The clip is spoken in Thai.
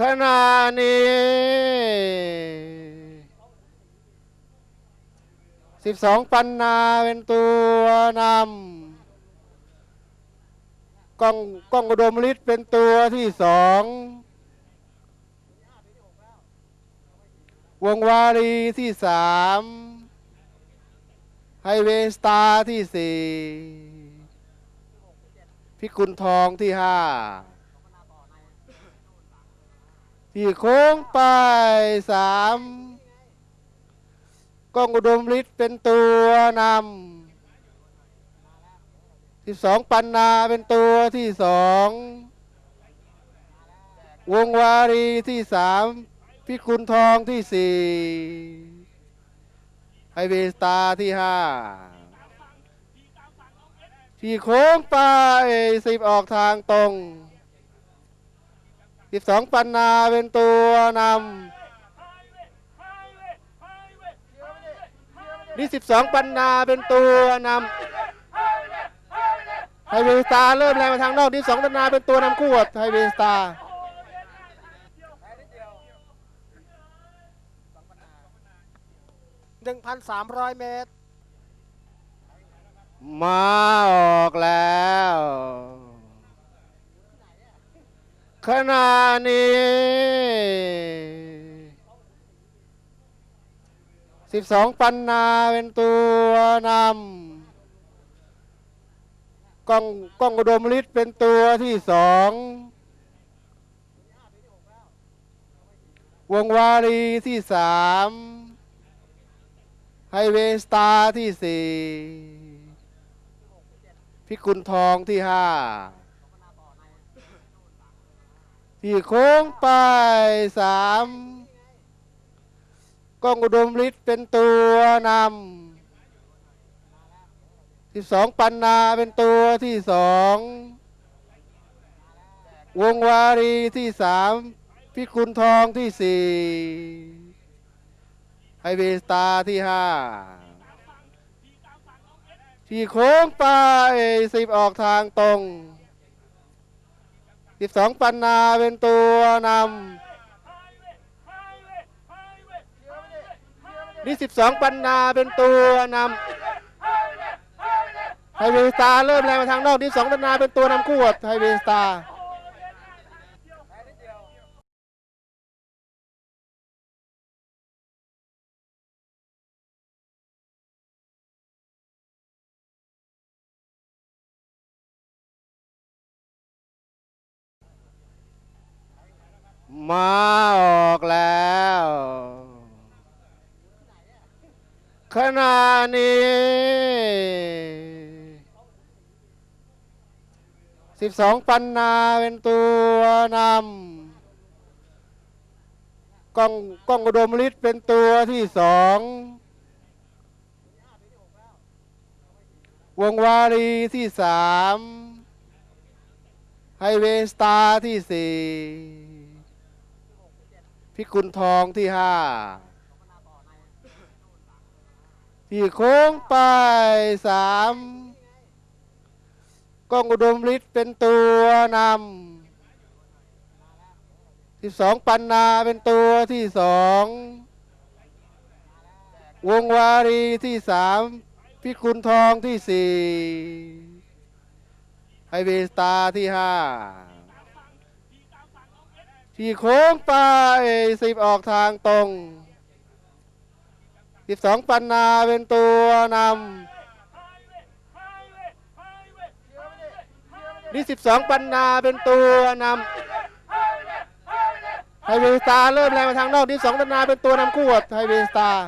ขณะนี้สิบสองปันนาเป็นตัวนำกล้องกล้องอุดมฤทธิ์เป็นตัวที่สองวงวารีที่สามไฮเวสตาร์ที่สี่พิกุลทองที่ห้า ที่โค้งไปสามกล้องอุดมฤทธิ์เป็นตัวนำที่สองปันนาเป็นตัวที่สองวงวารีที่สามพิกุลทองที่สี่ไฮเวย์สตาที่ห้าที่โค้งไปสิบออกทางตรง สิบสองปันนาเป็นตัวนำนี่สิบสองปันนาเป็นตัวนำไฮเวย์สตาร์เริ่มแรงมาทางนอกนี่สองปันนาเป็นตัวนำคู่กับไฮเวย์สตาร์หนึ่งพันสามร้อยเมตร มาออกแล้ว ขณะนี้สิบสองปันนาเป็นตัวนำกล้องกล้องอุดมฤทธิ์เป็นตัวที่สองวงวารีที่สามไฮเวสตาร์ที่สี่พิกุลทองที่ห้า ที่โค้งไปสามกล้องอุดมฤทธิ์เป็นตัวนำสิบสองปันนาเป็นตัวที่สองวงวารีที่สามพิกุลทองที่สี่ไฮเวสตาที่ห้าที่โค้งไปสิบออกทางตรง สิบสองปันนาเป็นตัวนำนี่สิบสองปันนาเป็นตัวนำไฮเวสตาเริ่มแรงมาทางนอกนี่สองปันนาเป็นตัวนำคู่กับไฮเวสตาร์ มาออกแล้ว ขณะนี้สิบสองปันนาเป็นตัวนำกล้องกล้องอุดมฤทธิ์เป็นตัวที่สองวงวารีที่สามไฮเวสตาร์ที่สี่ พิกุลทองที่ห้าที่โค้งไปสามกล้องอุดมฤทธิ์เป็นตัวนำสิบสองปันนาเป็นตัวที่สองวงวารีที่สามพิกุลทองที่สี่ไฮเวสตาที่ห้า ที่โค้งไปสิบออกทางตรงสิบสองปันนาเป็นตัวนำนี่สิบสองปันนาเป็นตัวนำไฮเวสตาร์เริ่มแรงมาทางนอกนี่สองปันนาเป็นตัวนำคู่ไฮเวสตาร์